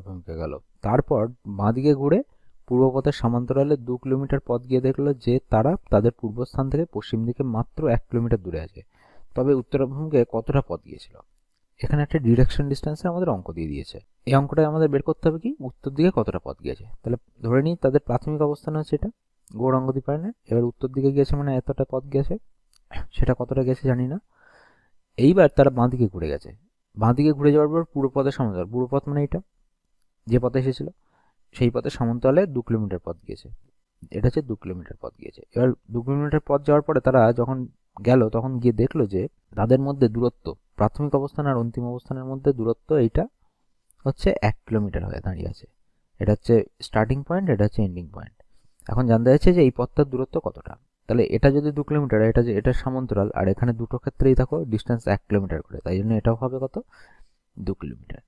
ভূমিকা গেল। তারপর বাঁদিকে ঘুরে পূর্ব পথের সমান্তরালে দু কিলোমিটার পথ গিয়ে দেখল যে তারা তাদের পূর্বস্থান থেকে পশ্চিম দিকে মাত্র এক কিলোমিটার দূরে আছে। তবে উত্তরাভিমুখে কতটা পথ গিয়েছিল? এখানে একটা ডিরেকশন ডিস্টেন্সের আমাদের অঙ্ক দিয়ে দিয়েছে। এই অঙ্কটা আমাদের বের করতে হবে কি? উত্তর দিকে কতটা পথ গিয়েছে? তাহলে ধরে নিই তাদের প্রাথমিক অবস্থান হচ্ছে এটা গৌরাঙ্গ দ্বীপায়নে এবার উত্তর দিকে গিয়েছে মানে এতটা পথ গেছে সেটা কতটা গেছে জানি না। এইবার তারা বাঁ দিকে ঘুরে গেছে। বাঁ দিকে ঘুরে যাওয়ার পর পুরো পথের সমান্তরাল পুরো পথ মানে এটা। যে পথে এসেছিল, সেই পথে সমান্তরালে দু কিলোমিটার পথ গিয়েছে। এটা হচ্ছে দু কিলোমিটার পথ গিয়েছে। এবার দু কিলোমিটার পথ যাওয়ার পরে তারা যখন গেল, তখন গিয়ে দেখল যে তাদের মধ্যে দূরত্ব, প্রাথমিক অবস্থান আর অন্তিম অবস্থানের মধ্যে দূরত্ব এইটা হচ্ছে এক কিলোমিটার হয়ে দাঁড়িয়ে আছে। এটা হচ্ছে স্টার্টিং পয়েন্ট এটা হচ্ছে এন্ডিং পয়েন্ট এখন জানতে যাচ্ছে যে এই পথটার দূরত্ব কতটা? তাহলে এটা যদি দু কিলোমিটার, এটা যে, এটা সমান্তরাল, আর এখানে দুটো ক্ষেত্রেই থাকো ডিস্টেন্স এক কিলোমিটার করে। তাই জন্য এটাও হবে কত? দু কিলোমিটার।